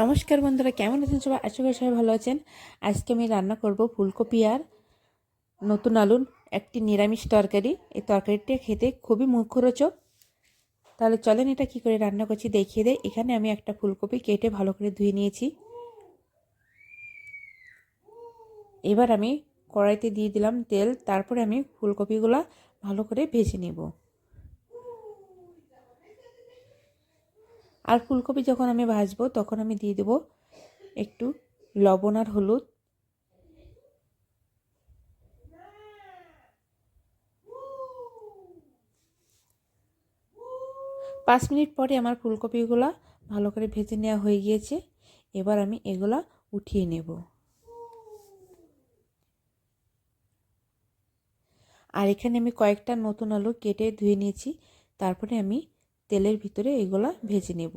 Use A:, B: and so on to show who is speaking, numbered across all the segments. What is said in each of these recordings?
A: নমস্কার বন্ধুরা, কেমন আছেন সবাই? আশা করি সবাই ভালো আছেন। আজকে আমি রান্না করব ফুলকপি আর নতুন আলুর একটি নিরামিষ তরকারি। এই তরকারিটা খেতে খুবই মুখরোচক। তাহলে চলেন এটা কি করে রান্না করছি দেখিয়ে দেয় এখানে আমি একটা ফুলকপি কেটে ভালো করে ধুয়ে নিয়েছি। এবার আমি কড়াইতে দিয়ে দিলাম তেল। তারপরে আমি ফুলকপিগুলো ভালো করে ভেজে নেব। আর ফুলকপি যখন আমি ভাজবো, তখন আমি দিয়ে দেবো একটু লবণ আর হলুদ। পাঁচ মিনিট পরে আমার ফুলকপিগুলো ভালো করে ভেজে নেওয়া হয়ে গিয়েছে। এবার আমি এগুলা উঠিয়ে নেব। আর এখানে আমি কয়েকটা নতুন আলু কেটে ধুয়ে নিয়েছি। তারপরে আমি তেলের ভিতরে এগুলা ভেজে নেব।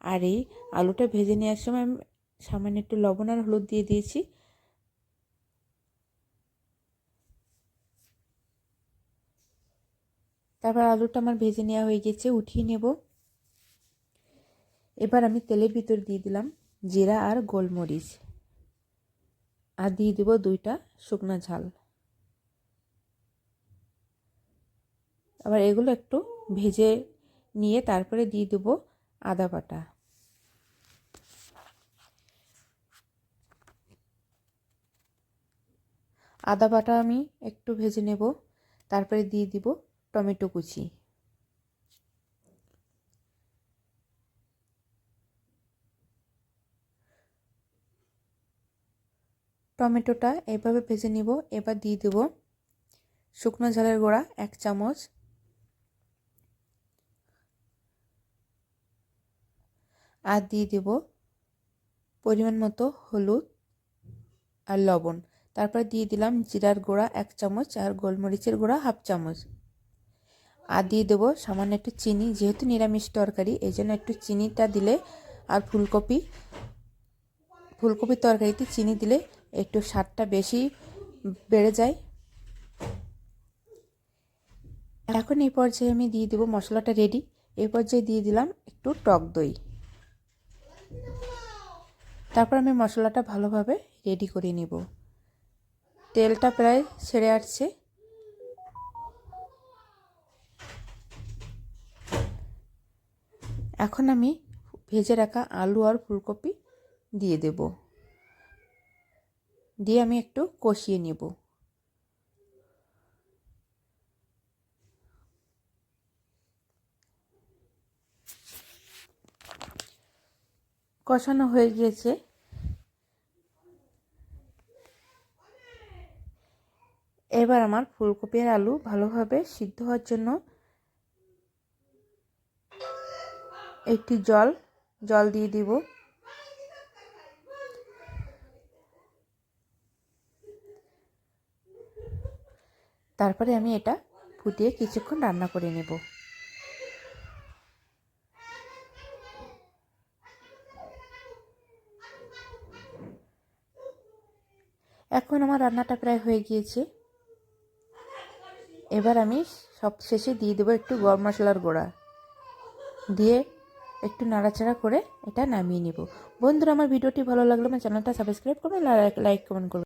A: আর এই আলুটা ভেজে নেওয়ার সময় আমি সামান্য একটু লবণ আর হলুদ দিয়ে দিয়েছি। তারপর আলুটা আমার ভেজে নেওয়া হয়ে গেছে, উঠিয়ে নেব। এবার আমি তেলের ভিতর দিয়ে দিলাম জিরা আর গোলমরিচ। আর দিয়ে দেবো দুইটা শুকনা ঝাল। আবার এগুলো একটু ভেজে নিয়ে তারপরে দিয়ে দেবো আদা বাটা। আদা বাটা আমি একটু ভেজে নেব, তারপরে দিয়ে দিব টমেটো কুচি। টমেটোটা এভাবে ভেজে নিব, এবার দিয়ে দেব শুকনো ঝালের গোড়া এক চামচ আর দিয়ে দেব পরিমাণ মতো হলুদ আর লবণ। তারপর দিয়ে দিলাম জিরার গুঁড়া এক চামচ আর গোলমরিচের গুঁড়া হাফ চামচ। আর দিয়ে দেবো সামান্য একটু চিনি, যেহেতু নিরামিষ তরকারি এই জন্য একটু চিনিটা দিলে আর ফুলকপি, ফুলকপির তরকারিতে চিনি দিলে একটু স্বাদটা বেশি বেড়ে যায়। এখন এই পর্যায়ে আমি দিয়ে দেবো মশলাটা রেডি। এই পর্যায়ে দিয়ে দিলাম একটু টক দই। তারপর আমি মশলাটা ভালোভাবে রেডি করে নিব। তেলটা প্রায় ছেড়ে আসছে। এখন আমি ভেজে রাখা আলু আর ফুলকপি দিয়ে দেব। দিয়ে আমি একটু কষিয়ে নেব। কষানো হয়ে গিয়েছে। এবার আমার ফুলকপি আর আলু ভালোভাবে সিদ্ধ হওয়ার জন্য একটি জল জল দিয়ে দিব। তারপরে আমি এটা ফুটিয়ে কিছুক্ষণ রান্না করে নেব। এখন আমার রান্নাটা প্রায় হয়ে গিয়েছে। এবার আমি সব শেষে দিয়ে দেবো একটু গরম মশলার গোড়া। দিয়ে একটু নাড়াচাড়া করে এটা নামিয়ে নেব। বন্ধুরা, আমার ভিডিওটি ভালো লাগল আমার চ্যানেলটা সাবস্ক্রাইব করবেন লাইক কমেন্ট করবেন।